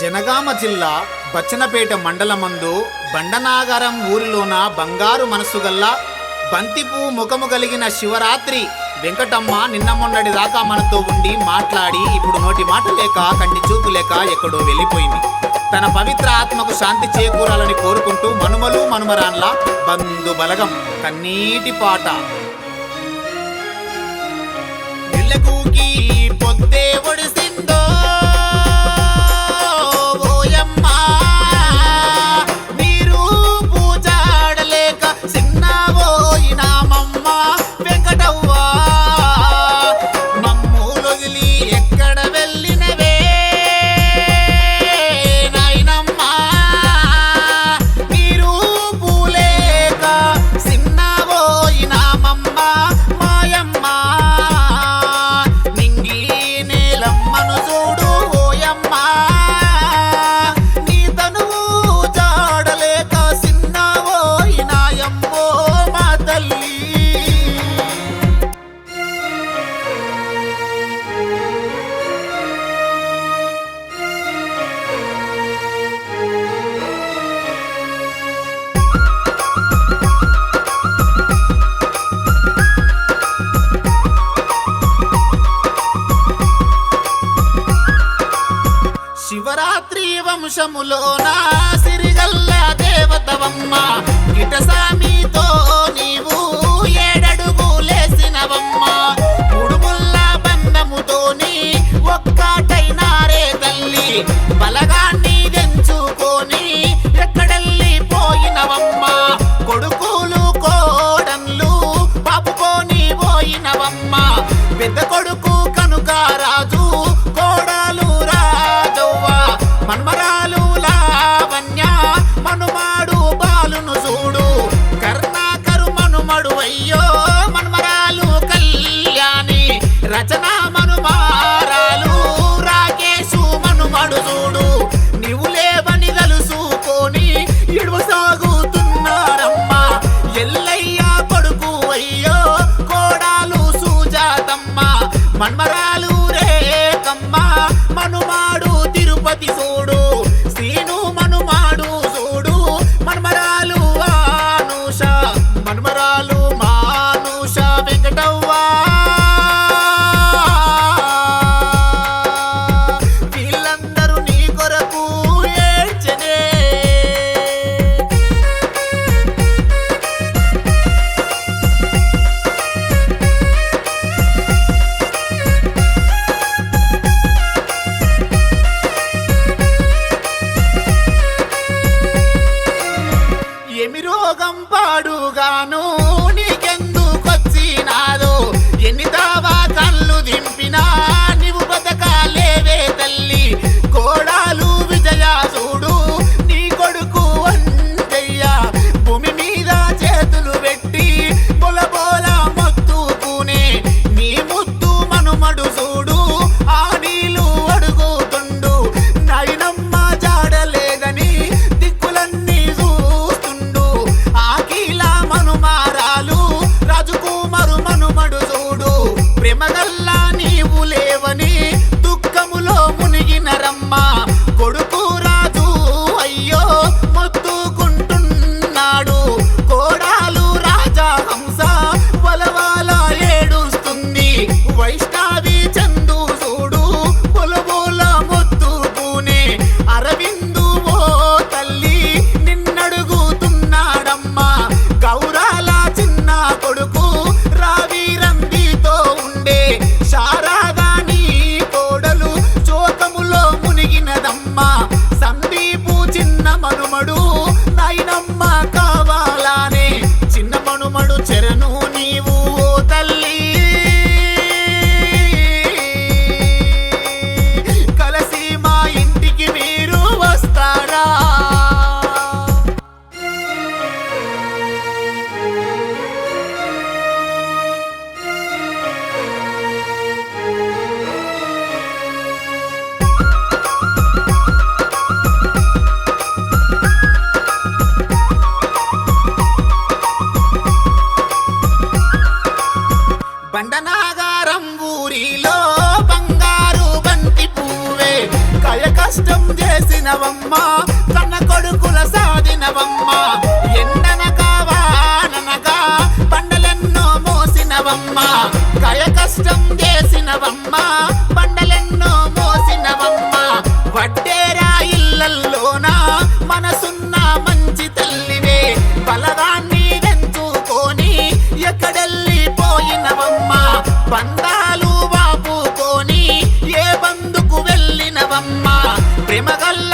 జనగామ జిల్లా బచ్చనపేట మండలమందు బండనాగరం ఊరిలోన బంగారు మనసు గల్ల బంతిపూ ముఖము కలిగిన శివరాత్రి వెంకటమ్మ నిన్న మొన్నటి దాకా మనతో ఉండి మాట్లాడి ఇప్పుడు నోటి మాట లేక కంటి చూపు లేక ఎక్కడో వెళ్ళిపోయింది. తన పవిత్ర ఆత్మకు శాంతి చేకూరాలని కోరుకుంటూ మనుమలు మనుమరాన్ల బంధు బలగం కన్నీటి పాట. నెల్లకూకి నిమిషములోనా సిరిగల్ల దేవతవమ్మ. గిట సామితో నీవు ఏడడుగు లేసినవమ్మ ముడుముల్ల బంధముతోని ఒక్కటైనారే తల్లి. బలగా రచన మనుమారాలు రాకేశు మనుమడు చూడు. నీవు లేవని తలుసుకొని ఇడువ సాగుతున్నారమ్మా ఎల్లయ్య కొడుకు అయ్యో కోడాలు సూజాతమ్మ. మన్మరాలు రేకమ్మ మనుమాడు వాడుగాను. చేసినవమ్మా తన కొడుకుల సాధినవమ్మా ఎండనగా వాననగా పండలెన్నో మోసినవమ్మా కయ కష్టం చేసినవమ్మా పండలెన్నో మోసినవమ్మా వడ్డేరా ఇళ్ళల్లోనా మనసున్న మంచి తల్లివే బలగాన్ని పెంచుకొని ఎక్కడెళ్ళిపోయినవమ్మా బంధాలు ప్రేమ ప్రేమగల్ల